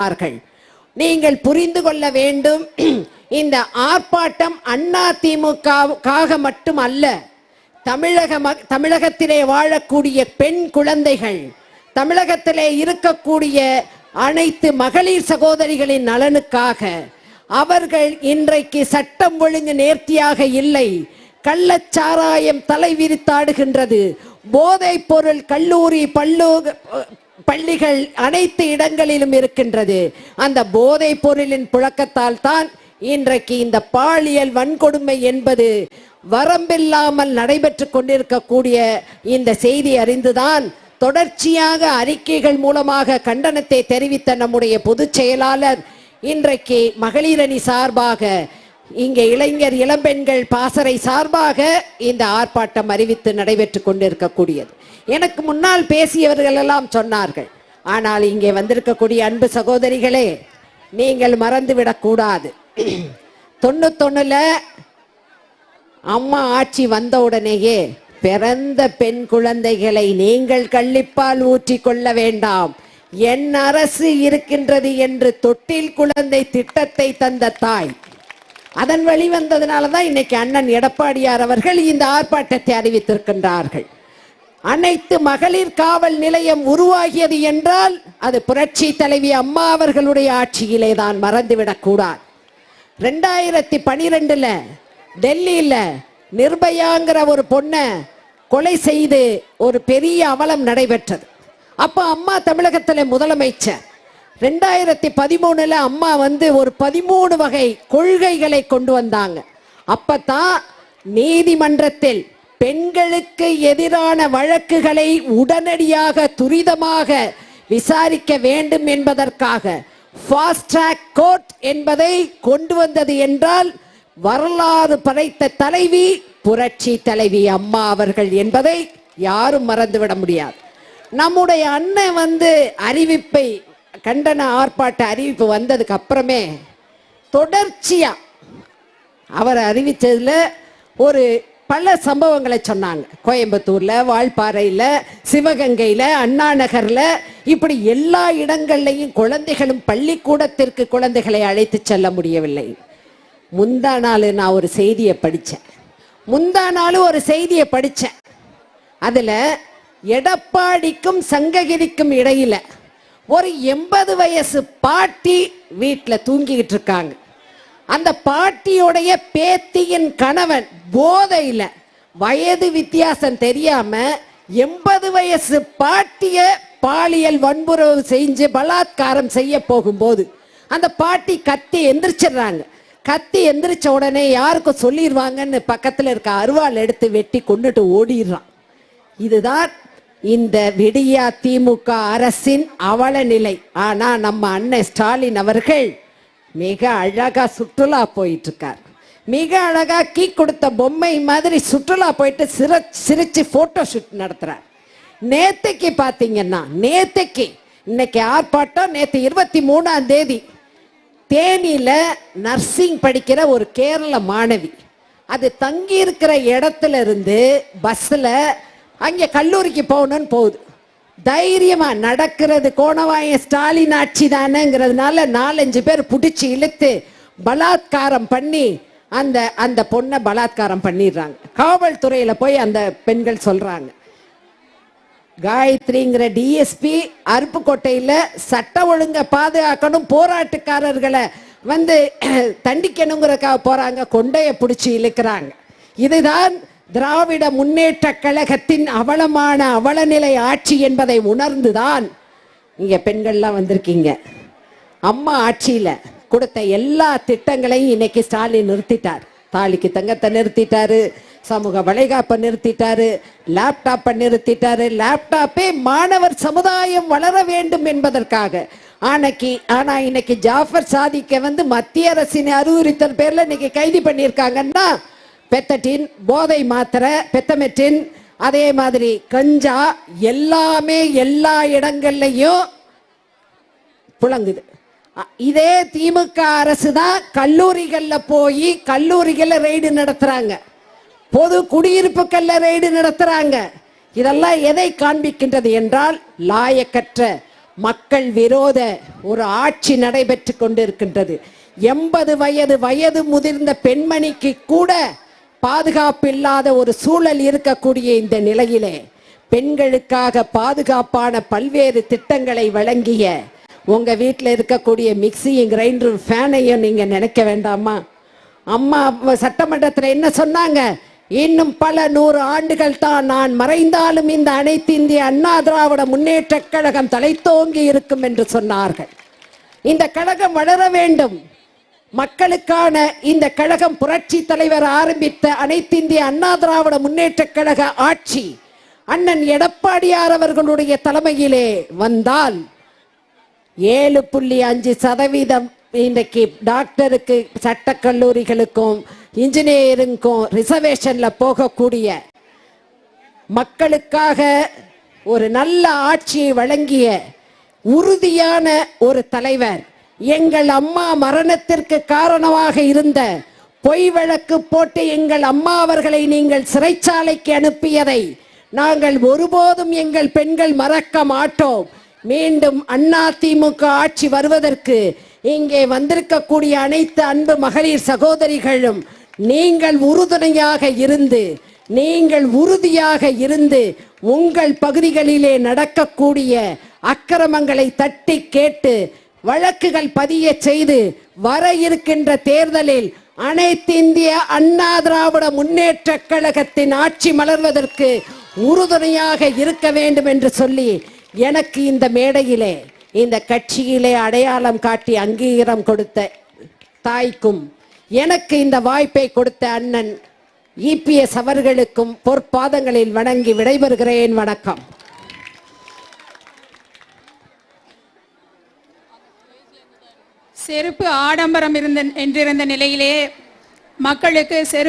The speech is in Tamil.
சொன்னார்கள் நீங்கள் புரிந்து கொள்ள வேண்டும் இந்த ஆர்ப்பாட்டம் அண்ணா திமுகவுக்காக மட்டும் அல்ல தமிழக ம- தமிழகத்திலே வாழக்கூடிய பெண் குழந்தைகள் தமிழகத்திலே இருக்கக்கூடிய அனைத்து மகளிர் சகோதரிகளின் நலனுக்காக அவர்கள் இன்றைக்கு சட்டம் ஒழுங்கு நேர்த்தியாக இல்லை கள்ளச்சாராயம் தலை விரித்தாடுகின்றது போதைப் பொருள் கல்லூரி பல்லு பள்ளிகள் அனைத்து இடங்களிலும் இருக்கின்றது. அந்த போதைப் பொருளின் புழக்கத்தால் தான் இன்றைக்கு இந்த பாலியல் வன்கொடுமை என்பது வரம்பில்லாமல் நடைபெற்று கொண்டிருக்கக்கூடிய இந்த செய்தி அறிந்துதான் தொடர்ச்சியாக அறிக்கைகள் மூலமாக கண்டனத்தை தெரிவித்த நம்முடைய பொதுச் செயலாளர் இன்றைக்கு மகளிரணி சார்பாக இங்கே இளைஞர் இளம்பெண்கள் பாசறை சார்பாக இந்த ஆர்ப்பாட்டம் அறிவித்து நடைபெற்று கொண்டிருக்கக்கூடியது. எனக்கு முன்னால் பேசியவர்கள் எல்லாம் சொன்னார்கள். ஆனால் இங்கே வந்திருக்கக்கூடிய அன்பு சகோதரிகளே நீங்கள் மறந்துவிடக் கூடாது. தொண்ணூத்தொன்னுல அம்மா ஆட்சி வந்த உடனேயே பிறந்த பெண் குழந்தைகளை நீங்கள் கள்ளிப்பால் ஊற்றி கொள்ள வேண்டாம். என் அரசு இருக்கின்றது என்று தொட்டில் குழந்தை திட்டத்தை தந்த தாய். அதன் வெளிவந்ததுனால தான் இன்னைக்கு அண்ணன் எடப்பாடியார் அவர்கள் இந்த ஆர்ப்பாட்டத்தை அறிவித்திருக்கின்றார்கள். அனைத்து மகளிர் காவல் நிலையம் உருவாகியது என்றால் அது புரட்சி தலைவி அம்மா அவர்களுடைய ஆட்சியிலே தான் மறந்துவிடக்கூடாது. ரெண்டாயிரத்தி பனிரெண்டுல டெல்லியில நிர்பயாங்கிற ஒரு பொண்ணை கொலை செய்து ஒரு பெரிய அவலம் நடைபெற்றது. அப்போ அம்மா தமிழகத்துல முதலமைச்சர் ரெண்டாயிரத்தி பதிமூணுல அம்மா வந்து ஒரு பதிமூணு வகை கொள்கைகளை கொண்டு வந்தாங்க. அப்பதான் நீதிமன்றத்தில் பெண்களுக்கு எதிரான வழக்குகளை உடனடியாக துரிதமாக விசாரிக்க வேண்டும் என்பதற்காக ஃபாஸ்ட் ட்ராக் கோர்ட் என்பதை கொண்டு வந்தது என்றால் வரலாறு படைத்த தலைவி புரட்சி தலைவி அம்மா அவர்கள் என்பதை யாரும் மறந்துவிட முடியாது. நம்முடைய அண்ணன் வந்து அறிவிப்பை கண்டன ஆர்ப்பாட்ட அறிவிப்பு வந்ததுக்கு அப்புறமே தொடர்ச்சியா அவர் அறிவித்ததில் ஒரு பல சம்பவங்களை சொன்னாங்க. கோயம்புத்தூர்ல வால்பாறையில சிவகங்கையில அண்ணா நகர்ல இப்படி எல்லா இடங்கள்லையும் குழந்தைகளும் பள்ளிக்கூடத்திற்கு குழந்தைகளை அழைத்து செல்ல முடியவில்லை. முந்தா நாள் நான் ஒரு செய்தியை படித்தேன் முந்தா நாள் ஒரு செய்தியை படித்தேன் அதில் எடப்பாடிக்கும் சங்ககிரிக்கும் இடையில் ஒரு எண்பது வயசு பாட்டி வீட்டில் தூங்கிக்கிட்டு இருக்காங்க. அந்த பாட்டியோடைய பேத்தியின் கணவன் போதையில் வயது வித்தியாசம் தெரியாம எண்பது வயசு பாட்டிய பாலியல் வன்புறவு செஞ்சு பலாத்காரம் செய்ய போகும்போது அந்த பாட்டி கத்தி எந்திரிச்சிடுறாங்க. கத்தி எந்திரிச்ச உடனே யாருக்கும் சொல்லிடுவாங்கன்னு பக்கத்தில் இருக்க அருவாள் எடுத்து வெட்டி கொண்டுட்டு ஓடிடுறான். இதுதான் இந்த விடியா திமுக அரசின் அவல நிலை ஆனா நம்ம அண்ணன் ஸ்டாலின் அவர்கள் மிக அழகா சுற்றுலா போயிட்டு இருக்கார் மிக அழகா கீ கொடுத்த பொம்மை மாதிரி சுற்றுலா போயிட்டு சிர சிரிச்சு போட்டோ ஷூட் நடத்துறார். நேத்தைக்கு பாத்தீங்கன்னா நேத்தைக்கு இன்னைக்கு ஆர்ப்பாட்டம் நேற்று இருபத்தி மூணாம் தேதி. தேனியில நர்சிங் படிக்கிற ஒரு கேரள மாணவி. அது தங்கி இருக்கிற இடத்துல இருந்து பஸ்ல அங்கே கல்லூரிக்கு போகணும்னு போகுது. தைரியமாக நடக்கிறது கோணவாய ஸ்டாலின் ஆட்சி தானேங்கிறதுனால நாலஞ்சு பேர் பிடிச்சி இழுத்து பலாத்காரம் பண்ணி அந்த அந்த பொண்ணை பலாத்காரம் பண்ணிடுறாங்க. காவல்துறையில் போய் அந்த பெண்கள் சொல்கிறாங்க காயத்ரிங்கிற டிஎஸ்பி அருப்புக்கோட்டையில் சட்ட ஒழுங்கை பாதுகாக்கணும் போராட்டக்காரர்களை வந்து தண்டிக்கணுங்கிறக்காக போகிறாங்க கொண்டையை பிடிச்சி இழுக்கிறாங்க. இதுதான் திராவிட முன்னேற்ற கழகத்தின் அவலமான அவலநிலை ஆட்சி என்பதை உணர்ந்துதான் இங்க பெண்கள்லாம் வந்திருக்கீங்க. அம்மா ஆட்சியில கொடுத்த எல்லா திட்டங்களையும் இன்னைக்கு ஸ்டாலின் நிறுத்திட்டார். தாலிக்கு தங்கத்தை நிறுத்திட்டாரு சமூக வளைகாப்பை நிறுத்திட்டாரு லேப்டாப்பை நிறுத்திட்டாரு. லேப்டாப்பே மாணவர் சமுதாயம் வளர வேண்டும் என்பதற்காக. ஆனைக்கு ஆனா இன்னைக்கு ஜாஃபர் சாதிக்க வந்து மத்திய அரசின் அறிவுறுத்தல் பேர்ல இன்னைக்கு கைது பண்ணியிருக்காங்கன்னா பெத்தட்டின் போதை மாத்திரை பெத்தமெட்டின் அதே மாதிரி கஞ்சா எல்லாமே எல்லா இடங்கள்லையும் புழங்குது. இதே திமுக அரசு தான் கல்லூரிகளில் போய் கல்லூரிகளில் ரெய்டு நடத்துறாங்க. பொது குடியிருப்புகளில் ரெய்டு நடத்துறாங்க. இதெல்லாம் எதை காண்பிக்கின்றது என்றால் லாயக்கற்ற மக்கள் விரோத ஒரு ஆட்சி நடைபெற்று கொண்டிருக்கின்றது. எண்பது வயது வயது முதிர்ந்த பெண்மணிக்கு கூட பாதுகாப்பு இல்லாத ஒரு சூழல் இருக்கக்கூடிய இந்த நிலையிலே பெண்களுக்காக பாதுகாப்பான பல்வேறு திட்டங்களை வழங்கிய உங்கள் வீட்டில் இருக்கக்கூடிய மிக்சியும் கிரைண்டரும் ஃபேனையும் நீங்கள் நினைக்க வேண்டாமா? அம்மா சட்டமன்றத்தில் என்ன சொன்னாங்க? இன்னும் பல நூறு ஆண்டுகள் தான் நான் மறைந்தாலும் இந்த அனைத்து இந்திய அண்ணா திராவிட முன்னேற்ற கழகம் தலைத்தோங்கி இருக்கும் என்று சொன்னார்கள். இந்த கழகம் வளர வேண்டும். மக்களுக்கான இந்த கழகம் புரட்சி தலைவர் ஆரம்பித்த அனைத்து இந்திய அண்ணா திராவிட முன்னேற்ற கழக ஆட்சி அண்ணன் எடப்பாடியார் அவர்களுடைய தலைமையிலே வந்தால் ஏழு புள்ளி அஞ்சு சதவீதம் இன்றைக்கு டாக்டருக்கு சட்டக்கல்லூரிகளுக்கும் இன்ஜினியரிங்க்கும் ரிசர்வேஷன்ல போகக்கூடிய மக்களுக்காக ஒரு நல்ல ஆட்சியை வழங்கிய உறுதியான ஒரு தலைவர் எங்கள் அம்மா மரணத்திற்கு காரணமாக இருந்த பொய் வழக்கு போட்டு எங்கள் அம்மா அவர்களை நீங்கள் சிறைச்சாலைக்கு அனுப்பியதை நாங்கள் ஒருபோதும் எங்கள் பெண்கள் மறக்க மாட்டோம். மீண்டும் அண்ணா திமுக ஆட்சி வருவதற்கு இங்கே வந்திருக்கக்கூடிய அனைத்து அன்பு மகளிர் சகோதரிகளும் நீங்கள் உறுதுணையாக இருந்து நீங்கள் உறுதியாக இருந்து உங்கள் பகுதிகளிலே நடக்கக்கூடிய அக்கிரமங்களை தட்டி கேட்டு வழக்குகள் பதிய செய்து வர இருக்கின்ற தேர்தலில் அனைத்து இந்திய அண்ணா திராவிட முன்னேற்ற கழகத்தின் ஆட்சி மலர்வதற்கு உறுதுணையாக இருக்க வேண்டும் என்று சொல்லி எனக்கு இந்த மேடையிலே இந்த கட்சியிலே அடையாளம் காட்டி அங்கீகாரம் கொடுத்த தாய்க்கும் எனக்கு இந்த வாய்ப்பை கொடுத்த அண்ணன் இபிஎஸ் அவர்களுக்கும் பொற்பாதங்களில் வணங்கி விடைபெறுகிறேன். வணக்கம். செருப்பு ஆடம்பரம் இருந்த என்றிருந்த நிலையிலே மக்களுக்கு செருப்பு